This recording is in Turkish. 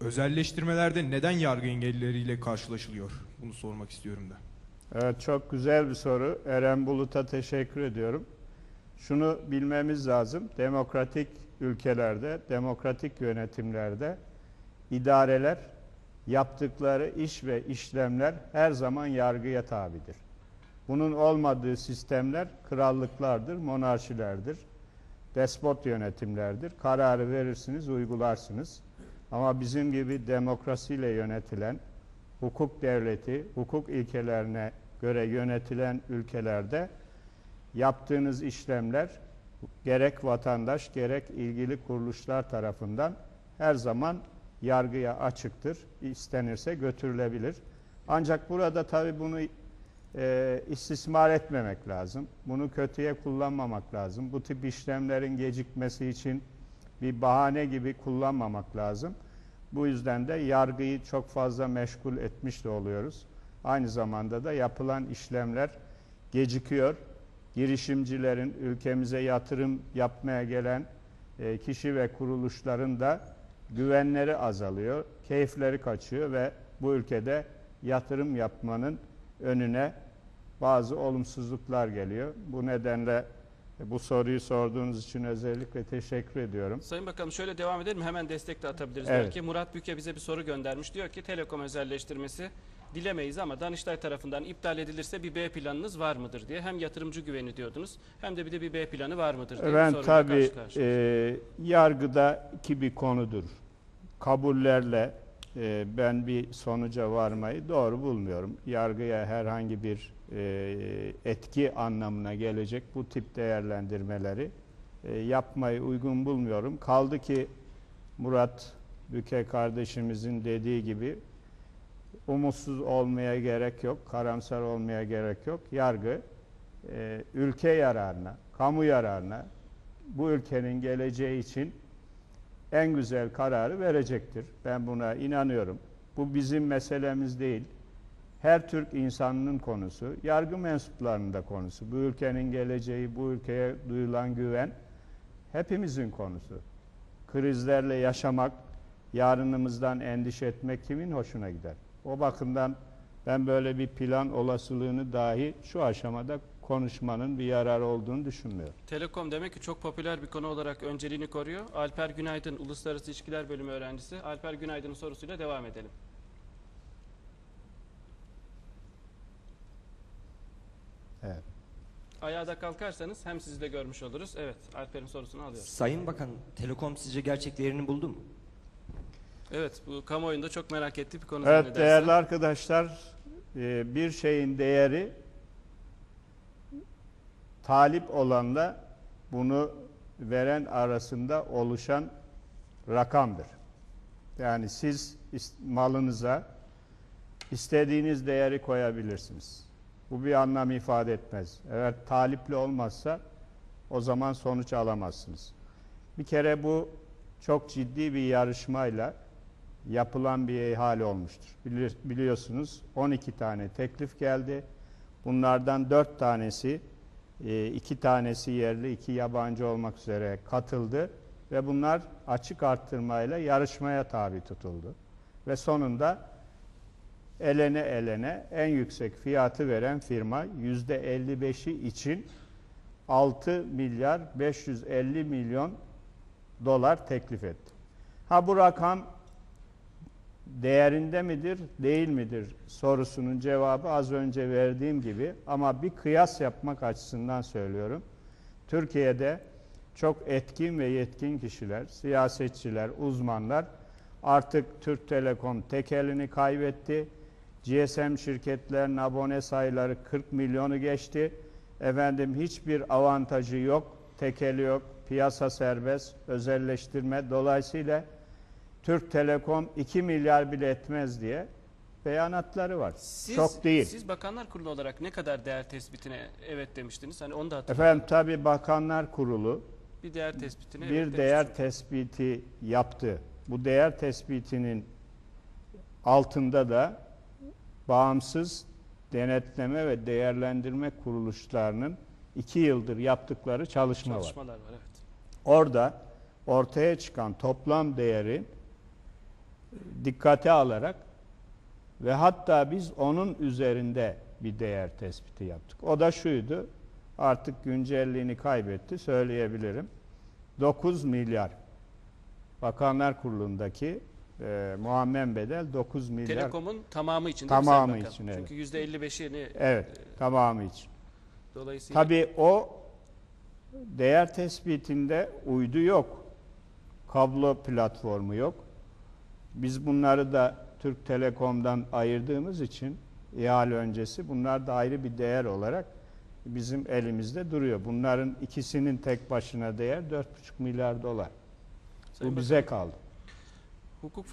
Özelleştirmelerde neden yargı engelleriyle karşılaşılıyor? Bunu sormak istiyorum da. Evet çok güzel bir soru. Eren Bulut'a teşekkür ediyorum. Şunu bilmemiz lazım. Demokratik ülkelerde, demokratik yönetimlerde idareler yaptıkları iş ve işlemler her zaman yargıya tabidir. Bunun olmadığı sistemler krallıklardır, monarşilerdir, despot yönetimlerdir. Kararı verirsiniz, uygularsınız. Ama bizim gibi demokrasiyle yönetilen, hukuk devleti, hukuk ilkelerine göre yönetilen ülkelerde yaptığınız işlemler gerek vatandaş gerek ilgili kuruluşlar tarafından her zaman yargıya açıktır. İstenirse götürülebilir. Ancak burada tabii bunu e, istismar etmemek lazım. Bunu kötüye kullanmamak lazım. Bu tip işlemlerin gecikmesi için bir bahane gibi kullanmamak lazım. Bu yüzden de yargıyı çok fazla meşgul etmiş de oluyoruz. Aynı zamanda da yapılan işlemler gecikiyor. Girişimcilerin ülkemize yatırım yapmaya gelen e, kişi ve kuruluşların da güvenleri azalıyor, keyifleri kaçıyor ve bu ülkede yatırım yapmanın önüne bazı olumsuzluklar geliyor. Bu nedenle bu soruyu sorduğunuz için özellikle teşekkür ediyorum. Sayın Bakanım şöyle devam edelim hemen destek de atabiliriz Evet. belki. Murat Büke bize bir soru göndermiş. Diyor ki telekom özelleştirmesi dilemeyiz ama Danıştay tarafından iptal edilirse bir B planınız var mıdır diye. Hem yatırımcı güveni diyordunuz hem de bir de bir B planı var mıdır diye bir Ben soruyla tabii e, yargıdaki bir konudur. Kabullerle e, ben bir sonuca varmayı doğru bulmuyorum. Yargıya herhangi bir e, etki anlamına gelecek bu tip değerlendirmeleri e, yapmayı uygun bulmuyorum. Kaldı ki Murat Büke kardeşimizin dediği gibi umutsuz olmaya gerek yok, karamsar olmaya gerek yok. Yargı e, ülke yararına, kamu yararına, bu ülkenin geleceği için en güzel kararı verecektir. Ben buna inanıyorum. Bu bizim meselemiz değil. Her Türk insanının konusu, yargı mensuplarının da konusu. Bu ülkenin geleceği, bu ülkeye duyulan güven hepimizin konusu. Krizlerle yaşamak, yarınımızdan endişe etmek kimin hoşuna gider? O bakımdan ben böyle bir plan olasılığını dahi şu aşamada konuşmanın bir yararı olduğunu düşünmüyorum. Telekom demek ki çok popüler bir konu olarak önceliğini koruyor. Alper Günaydın Uluslararası İlişkiler Bölümü öğrencisi. Alper Günaydın'ın sorusuyla devam edelim. Evet. Ayağa da kalkarsanız hem sizi de görmüş oluruz. Evet Alper'in sorusunu alıyoruz. Sayın Bakan, Telekom sizce gerçek değerini buldu mu? Evet bu kamuoyunda çok merak ettiği bir konu Evet değerli arkadaşlar e, bir şeyin değeri talip olanla bunu veren arasında oluşan rakamdır. Yani siz malınıza istediğiniz değeri koyabilirsiniz. Bu bir anlam ifade etmez. Eğer talipli olmazsa o zaman sonuç alamazsınız. Bir kere bu çok ciddi bir yarışmayla yapılan bir ihale olmuştur. Biliyorsunuz 12 tane teklif geldi. Bunlardan 4 tanesi, iki tanesi yerli, iki yabancı olmak üzere katıldı ve bunlar açık arttırmayla yarışmaya tabi tutuldu. Ve sonunda elene elene en yüksek fiyatı veren firma %55'i için 6 milyar 550 milyon dolar teklif etti. Ha bu rakam değerinde midir, değil midir sorusunun cevabı az önce verdiğim gibi ama bir kıyas yapmak açısından söylüyorum. Türkiye'de çok etkin ve yetkin kişiler, siyasetçiler, uzmanlar artık Türk Telekom tek elini kaybetti. GSM şirketlerinin abone sayıları 40 milyonu geçti. Efendim hiçbir avantajı yok, tekeli yok, piyasa serbest, özelleştirme. Dolayısıyla Türk Telekom 2 milyar bile etmez diye beyanatları var. Siz, Çok değil. Siz Bakanlar Kurulu olarak ne kadar değer tespitine evet demiştiniz? Hani onu da hatırlıyorum. Efendim tabi Bakanlar Kurulu Bir değer tespitine bir evet değer tespiti yaptı. Bu değer tespitinin altında da bağımsız denetleme ve değerlendirme kuruluşlarının iki yıldır yaptıkları çalışma var. Çalışmalar var evet. Orada ortaya çıkan toplam değerin dikkate alarak ve hatta biz onun üzerinde bir değer tespiti yaptık. O da şuydu. Artık güncelliğini kaybetti söyleyebilirim. 9 milyar Bakanlar Kurulu'ndaki e, muammen bedel 9 milyar. Telekom'un tamamı için Tamamı için, evet. Çünkü %55'ini Evet, tamamı için. dolayısıyla Tabii o değer tespitinde uydu yok. Kablo platformu yok. Biz bunları da Türk Telekom'dan ayırdığımız için ihale öncesi bunlar da ayrı bir değer olarak bizim elimizde duruyor. Bunların ikisinin tek başına değer 4,5 milyar dolar. Sayın Bu bize kaldı. hukuk